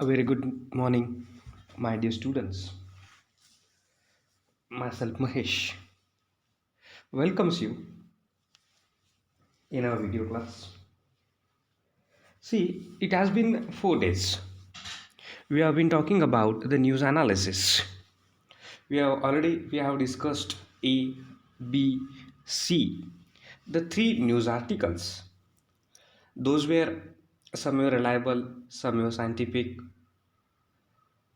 A very good morning, my dear students. Myself Mahesh welcomes you in our video class. See, it has been four days. We have been talking about the news analysis. We have already we have discussed A, B, C, the three news articles. Those were some were reliable, some were scientific,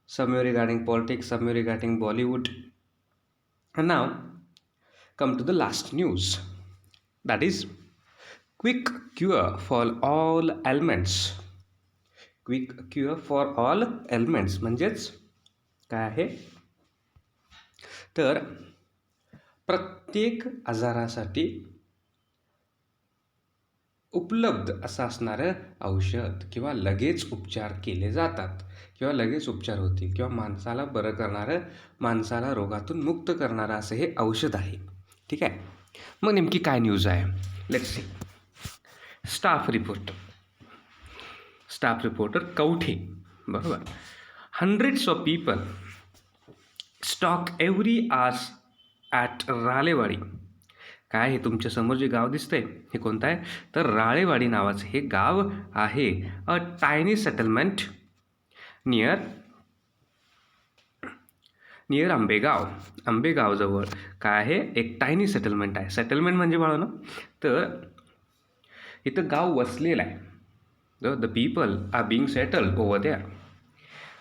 some were regarding politics, some were regarding Bollywood. And now come to the last news. That is quick cure for all ailments. Quick cure for all ailments म्हणजेच काय आहे तर प्रत्येक आजारासाठी उपलब्ध असं असणारं औषध किंवा लगेच उपचार केले जातात. किंवा लगेच उपचार होतील किंवा माणसाला बरं करणारं माणसाला रोगातून मुक्त करणारं असं हे औषध आहे. ठीक आहे? मग नेमकी काय न्यूज आहे? Let's see staff report staff reporter Kavathe? बरोबर. Hundreds of people stock every hours at Ralewadi काय हे तुमच्यासमोर जे गाव दिसतंय हे कोणतं आहे? तर राळेवाडी नावाचं हे गाव आहे. A tiny settlement near near Ambegaon. आंबेगावजवळ काय आहे? एक टायनी सेटलमेंट आहे. सेटलमेंट म्हणजे ना तर इथं गाव वसलेलं आहे. The people are being settled over there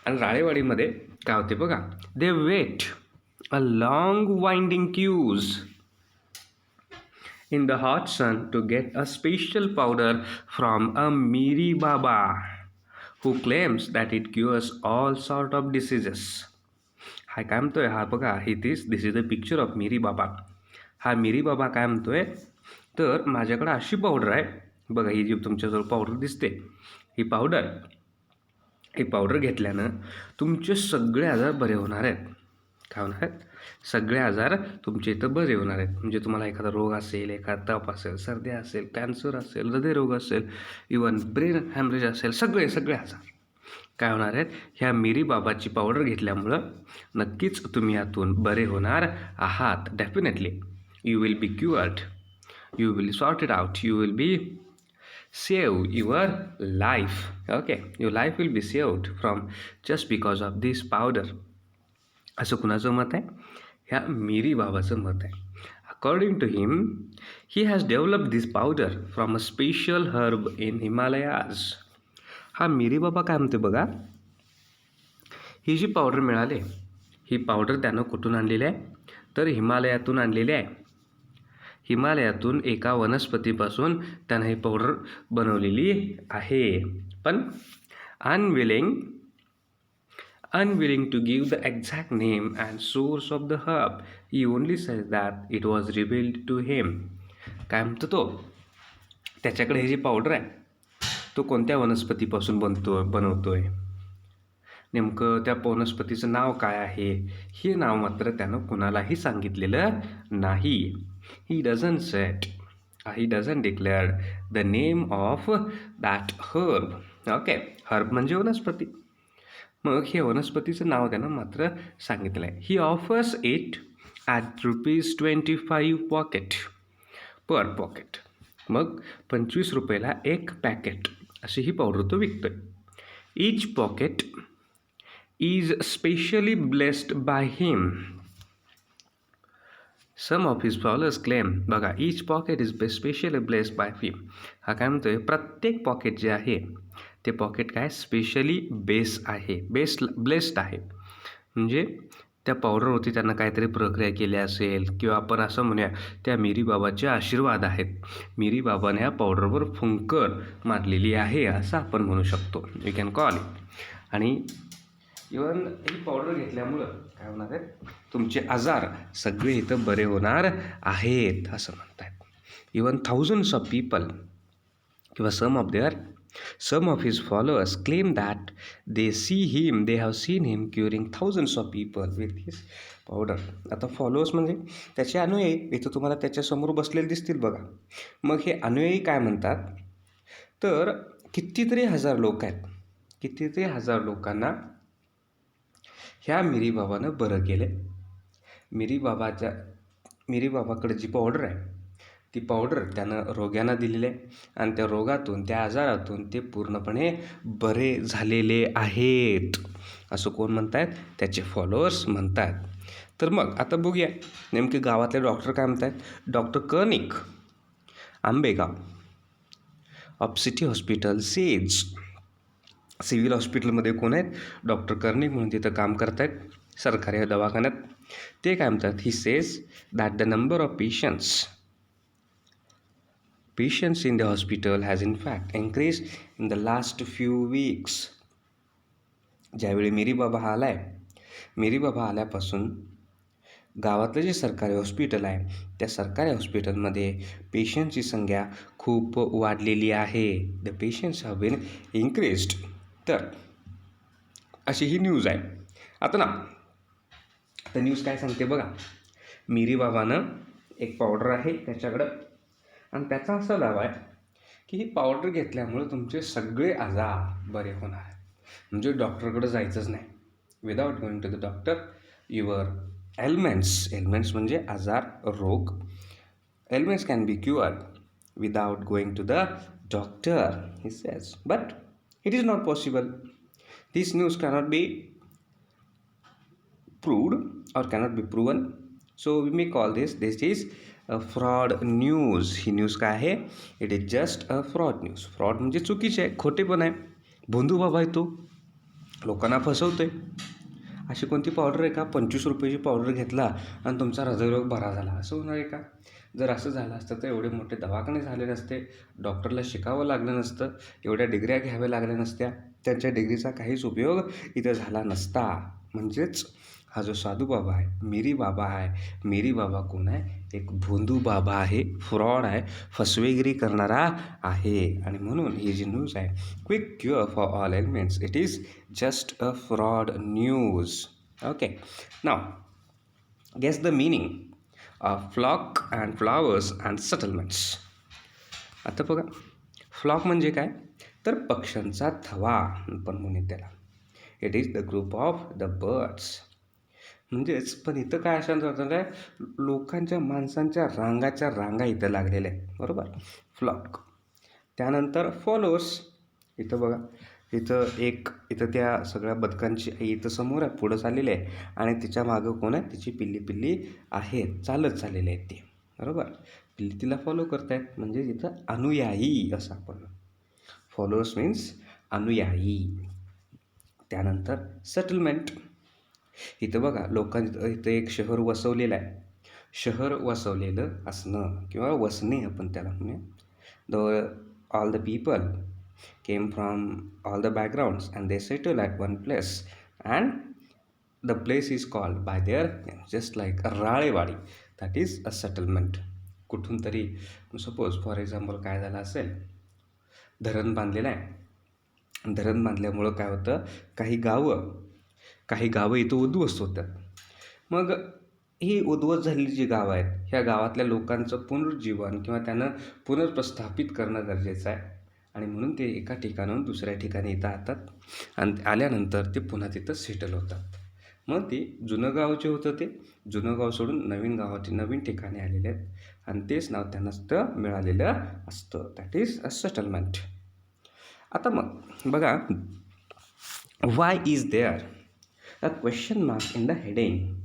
आणि राळेवाडीमध्ये काय होते बघा? They wait a long winding queues in the hot sun to get a special powder from a Miri Baba who claims that it cures all sort of diseases. हा काय म्हणतोय हा बघा हे this this is the picture of Miri Baba हा मिरी बाबा काय म्हणतोय तर माझ्याकडे अशी पावडर आहे बघा ही जी तुमच्याजवळ पावडर दिसते ही पावडर ही पावडर घेतल्यानं तुमचे सगळे आजार बरे होणार आहेत काय होणार आहेत. सगळे आजार तुमचे इथं बरे होणार आहेत. म्हणजे तुम्हाला एखादा रोग असेल एखादा ताप असेल सर्दी असेल कॅन्सर असेल हृदयरोग असेल इवन ब्रेन हॅमरेज असेल सगळे सगळे आजार. काय होणार आहेत? ह्या मिरी बाबाची पावडर घेतल्यामुळं नक्कीच तुम्ही यातून बरे होणार आहात. Definitely you will be cured you will sorted out you will be save your life okay your life will be saved from just because of this powder असं कुणाचं मत आहे? ह्या मिरी बाबाचं मत आहे. According to him he has develop this powder from a special herb in Himalayas हा मिरी बाबा काय म्हणते बघा? ही जी पावडर मिळाली ही पावडर त्यानं कुठून आणलेली आहे? तर हिमालयातून आणलेली आहे. हिमालयातून एका वनस्पतीपासून त्यानं ही पावडर बनवलेली आहे. पण unwilling unwilling to give the exact name and source of the herb. He only says that it was revealed to him. काय म्हणतो तो? त्याच्याकडे हे जी पावडर आहे तो कोणत्या वनस्पतीपासून बनतो बनवतोय? नेमकं त्या वनस्पतीचं नाव काय आहे? हे नाव मात्र त्यानं कुणालाही सांगितलेलं नाही. He doesn't set he doesn't declared the name of that herb okay herb म्हणजे वनस्पती. मग हे वनस्पतीचं नाव त्यानं मात्र सांगितलं आहे he offers it at rupees twenty five pocket per pocket मग पंचवीस रुपयाला एक पॅकेट अशी ही पावडर तो विकतो आहे each pocket is specially blessed by him some of his followers claim बघा each pocket is specially blessed by him हा काय म्हणतो आहे प्रत्येक पॉकेट जे आहे ते पॉकेट काय? स्पेशली बेस आहे. बेस ब्लेस्ड आहे. म्हणजे त्या पावडरवरती त्यांना काहीतरी प्रक्रिया केली असेल किंवा आपण असं म्हणूया त्या मिरी बाबाचे आशीर्वाद आहेत. मिरी बाबाने ह्या पावडरवर फुंकर मारलेली आहे असं आपण म्हणू शकतो. यू कॅन कॉल इट आणि इवन ही पावडर घेतल्यामुळं काय होणार आहे? तुमचे आजार सगळे इथं बरे होणार आहेत असं म्हणतात इवन थाउजंड्स ऑफ पीपल किंवा some of their Some of his followers claim that they see him, they have seen him curing thousands of people with his powder आता फॉलोअर्स म्हणजे त्याचे अनुयायी इथं तुम्हाला त्याच्यासमोर बसलेले दिसतील बघा. मग हे अनुयायी काय म्हणतात? तर कितीतरी हजार लोक आहेत. कितीतरी हजार लोकांना ह्या मिरी बाबानं बरं केलं मिरी बाबाच्या मिरी बाबाकडे जी पावडर आहे ती पावडर त्यानं रोग्यांना दिलेली आहे. आणि त्या रोगातून त्या आजारातून ते पूर्णपणे बरे झालेले आहेत. असं कोण म्हणतायत? त्याचे फॉलोअर्स म्हणतात तर मग आता बघूया. नेमके गावातले डॉक्टर काय म्हणतात doctor Karnik Ambegaon. Of city hospital says civil हॉस्पिटलमध्ये कोण आहेत? डॉक्टर कर्णिक म्हणून तिथं काम करत आहेत सरकारी दवाखान्यात. ते काय म्हणतात? He says that the number of patients patients in the hospital has in fact increased in the last few weeks ज्यावेळी मिरी बाबा हा आला आहे मिरी बाबा आल्यापासून गावातलं जे सरकारी हॉस्पिटल आहे त्या सरकारी हॉस्पिटलमध्ये पेशंटची संख्या खूप वाढलेली आहे. The patients have been increased तर अशी ही न्यूज आहे. आता ना तर न्यूज काय सांगते बघा. मिरी बाबानं एक पावडर आहे त्याच्याकडं आणि त्याचा असा दावा आहे की ही पावडर घेतल्यामुळं तुमचे सगळे आजार बरे होणार म्हणजे डॉक्टरकडे जायचंच नाही. Without going to the doctor your ailments ailments म्हणजे आजार रोग ailments can be cure without going to the doctor he says but it is not possible this news cannot be proved or cannot be proven. So we may call this this is fraud news. He news काय आहे? It is just a fraud news. Fraud म्हणजे चुकीचे आहे खोटे पण आहे. भोंदू बाबा आहे तो. लोकांना फसवतोय. अशी कोणती पावडर आहे का? पंचवीस रुपयाची पावडर घेतला आणि तुमचा हृदयरोग बरा झाला. असं होणार आहे का? जर असं झालं असतं तर एवढे मोठे दवाखाने झाले नसते. डॉक्टरला शिकावं लागलं नसतं. एवढ्या डिग्र्या घ्याव्या लागल्या नसत्या. त्यांच्या डिग्रीचा काहीच उपयोग इथं झाला नसता. म्हणजेच हा जो साधू बाबा आहे मिरी बाबा आहे. मिरी बाबा कोण आहे? एक भोंदू बाबा आहे फ्रॉड आहे फसवेगिरी करणारा आहे. आणि म्हणून ही जी न्यूज आहे quick cure for all ailments it is just a fraud news okay now guess the meaning flock and flowers and settlements आता बघा फ्लॉक म्हणजे काय? तर पक्ष्यांचा थवा पण म्हणून त्याला. It is the group of the birds म्हणजेच पण इथं काय अशा काय? लोकांच्या माणसांच्या रांगाच्या रांगा इथं लागलेल्या आहेत. बरोबर? फ्लॉक त्यानंतर फॉलोअर्स इथं बघा. इथं एक इथं त्या सगळ्या बदकांची आई इथं समोर आहे पुढं चाललेली आहे. आणि तिच्या मागं कोण आहे? तिची पिल्ली पिल्ली आहेत चालत चाललेले आहेत ते. बरोबर? पिल्ली तिला फॉलो करतायत. म्हणजे इथं अनुयायी असं आपण फॉलोअर्स मीन्स अनुयायी. त्यानंतर सेटलमेंट इथं बघा लोकांचं इथं एक शहर वसवलेलं आहे. शहर वसवलेलं असणं किंवा वसणे आपण त्याला म्हणूया the all the people came from all the backgrounds and they settle at one place and the place is called by there just like Ralewadi. That is a settlement कुठून तरी सपोज फॉर एक्झाम्पल काय झालं असेल धरण बांधलेलं आहे. धरण बांधल्यामुळं काय होतं काही गावं काही गावं इथं उद्ध्वस्त होतात. मग ही उद्ध्वस्त झालेली जी गावं आहेत ह्या गावातल्या लोकांचं पुनरुज्जीवन किंवा त्यांना पुनर्प्रस्थापित करणं गरजेचं आहे. आणि म्हणून ते एका ठिकाणाहून दुसऱ्या ठिकाणी इथं आतात. आणि आल्यानंतर ते पुन्हा तिथं सेटल होतात. मग ते जुनं गाव जे होतं ते जुनं गाव सोडून नवीन गावाचे नवीन ठिकाणी आलेले आहेत. आणि तेच नाव त्यांना तिथं मिळालेलं असतं. दॅट इज अ सेटलमेंट आता मग बघा why is there a question mark in the heading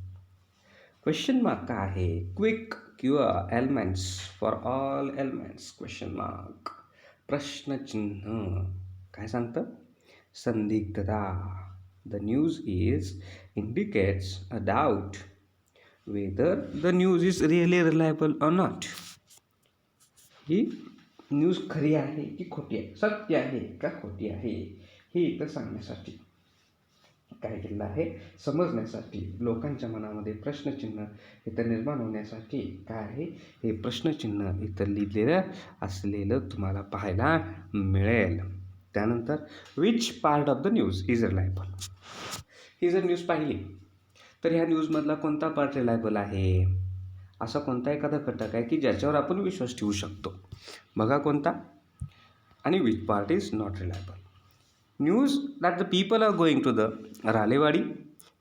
question mark का आहे quick cure ailments for all ailments question mark प्रश्नचिन्ह काय सांगतं? संदिग्धता. The news is indicates a doubt whether the news is really reliable or not he news खरी आहे की खोटी आहे? सत्य आहे का खोटी आहे? हे इथं सांगण्यासाठी. काय केलेलं आहे. समजण्यासाठी लोकांच्या मनामध्ये प्रश्नचिन्ह इथं निर्माण होण्यासाठी काय आहे? हे प्रश्नचिन्ह इथं लिहिलेलं असलेलं तुम्हाला पाहायला मिळेल. त्यानंतर which part of the news is reliable ही जर न्यूज पाहिली तर ह्या न्यूजमधला कोणता पार्ट रिलायबल आहे? असा कोणता एखादा घटक आहे की ज्याच्यावर आपण विश्वास ठेवू शकतो? बघा कोणता. आणि which part is not reliable news that the people are going to the Ralewadi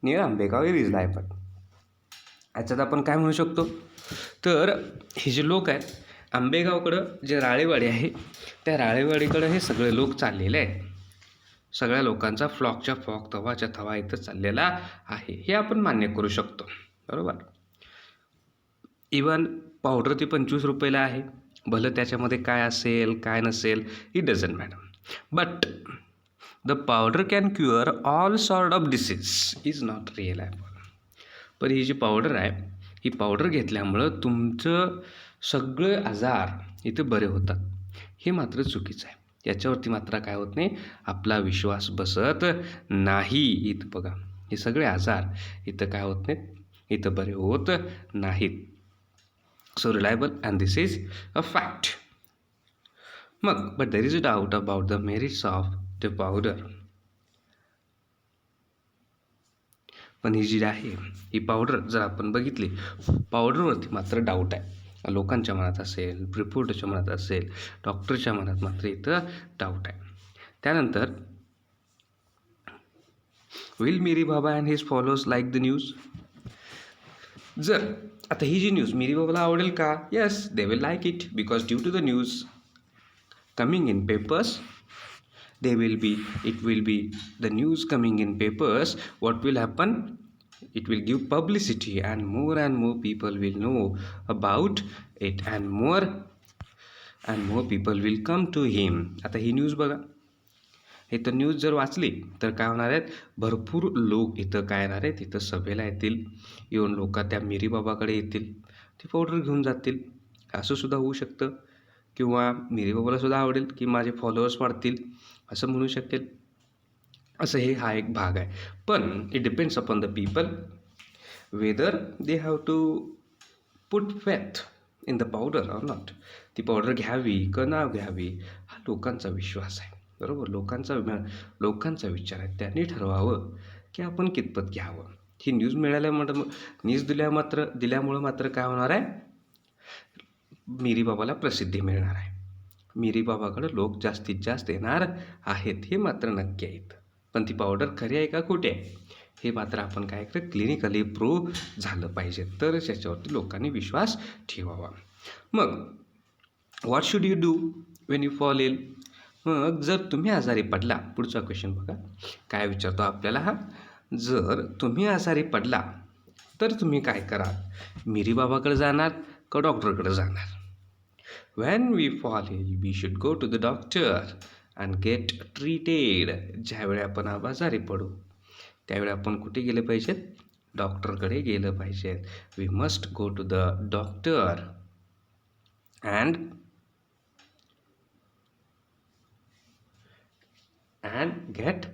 near Ambegaon is लायपट याच्यात आपण काय म्हणू शकतो? तर हे जे लोक आहेत आंबेगावकडं जे राळेवाडी आहे त्या राळेवाडीकडं हे सगळे लोक चाललेले आहेत. सगळ्या लोकांचा फ्लॉकच्या फ्लॉक थवाच्या थवा इथं चाललेला आहे. हे आपण मान्य करू शकतो. बरोबर? इवन पावडर ती पंचवीस रुपयाला आहे. भलं त्याच्यामध्ये काय असेल काय नसेल it doesn't madam but the powder can cure all sort of disease is not reliable पण ही जी पावडर आहे ही पावडर घेतल्यामुळं तुमचं सगळे आजार इथं बरे होतात. हे मात्र चुकीचं आहे. याच्यावरती मात्र काय होत नाही आपला विश्वास बसत नाही इथं बघा. हे सगळे आजार इथं काय होत नाहीत इथं बरे होत नाहीत. So reliable and this is a fact मग but there is a doubt about the merits of the powder पण ही जी आहे ही पावडर जर आपण बघितली पावडरवरती मात्र डाऊट आहे. लोकांच्या मनात असेल रिपोर्टरच्या मनात असेल डॉक्टरच्या मनात मात्र इथं डाऊट आहे. त्यानंतर will Miri Baba and his followers like the news जर आता ही जी न्यूज मिरी बाबाला आवडेल का? Yes they will like it because due to the news coming in papers they will be it will be the news coming in papers what will happen it will give publicity and more and more people will know about it and more and more people will come to him आता ही news बघा इथं news जर वाचली तर काय होणार आहेत भरपूर लोक इथं काय येणार आहेत इथं सभेला येतील येऊन लोक त्या मिरी बाबाकडे येतील ते पावडर घेऊन जातील असं सुद्धा होऊ शकतं किंवा मिरी बाबाला सुद्धा आवडेल की माझे फॉलोअर्स वाढतील असं म्हणू शकेल. असं हे हा एक भाग आहे. पण it depends upon the people whether they have to put faith in the powder or not ती पावडर घ्यावी का नाव घ्यावी हा लोकांचा विश्वास आहे. बरोबर? लोकांचा लोकांचा विचार आहे. त्यांनी ठरवावं की आपण कितपत घ्यावं. ही न्यूज मिळाल्यामुळं न्यूज दिल्या मात्र दिल्यामुळं मात्र काय होणार आहे? मिरी बाबाला प्रसिद्धी मिळणार आहे. मिरीबाबाकडं लोक जास्तीत जास्त येणार आहेत हे मात्र नक्की आहेत. पण ती पावडर खरी आहे का खोटी आहे? हे मात्र आपण काय करत क्लिनिकली प्रूव्ह झालं पाहिजे. तर त्याच्यावरती लोकांनी विश्वास ठेवावा. मग what should you do when you fall ill मग जर तुम्ही आजारी पडला पुढचा क्वेश्चन बघा. काय विचारतो आपल्याला हा? जर तुम्ही आजारी पडला तर तुम्ही काय करा मिरी बाबाकडे जाणार का डॉक्टरकडे जाणार? When we fall ill we should go to the doctor and get treated. ज्यावेळी आपण आजारी पडू त्यावेळी आपण कुठे गेले पाहिजेत? डॉक्टरकडे गेलं पाहिजेत. We must go to the doctor and and get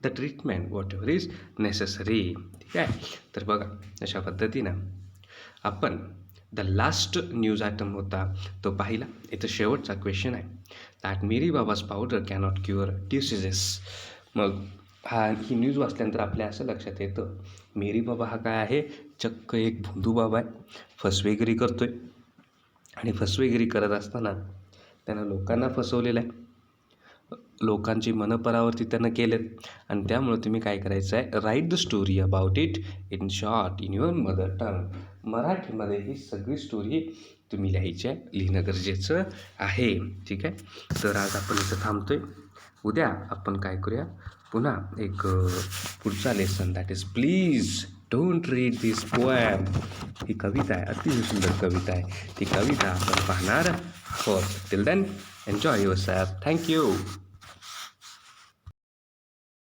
the treatment whatever is necessary ठीक आहे? तर बघा अशा पद्धतीनं आपण द लास्ट न्यूज आयटम होता तो पाहिला. इथं शेवटचा क्वेश्चन आहे. That Meri Baba's powder cannot cure diseases मग हा ही न्यूज वाचल्यानंतर आपल्या असं लक्षात येतं मेरी बाबा हा काय आहे? चक्क एक भोंदू बाबा आहे. फसवेगिरी करतो आहे आणि फसवेगिरी करत असताना त्यानं लोकांना फसवलेलं आहे. लोकांची मनपरावरती त्यानं केलेत. आणि त्यामुळे तुम्ही काय करायचं आहे? Write the story about it in short in your mother tongue मराठीमध्ये ही सगळी स्टोरी तुम्ही लिहायची आहे लिहिणं गरजेचं आहे. ठीक आहे? तर आज आपण इथं थांबतो आहे उद्या आपण काय करूया? पुन्हा एक पुढचा lesson that is please don't read this poem ही कविता आहे अतिशय सुंदर कविता आहे. ती कविता आपण पाहणार आहोत. Till then enjoy your sap thank you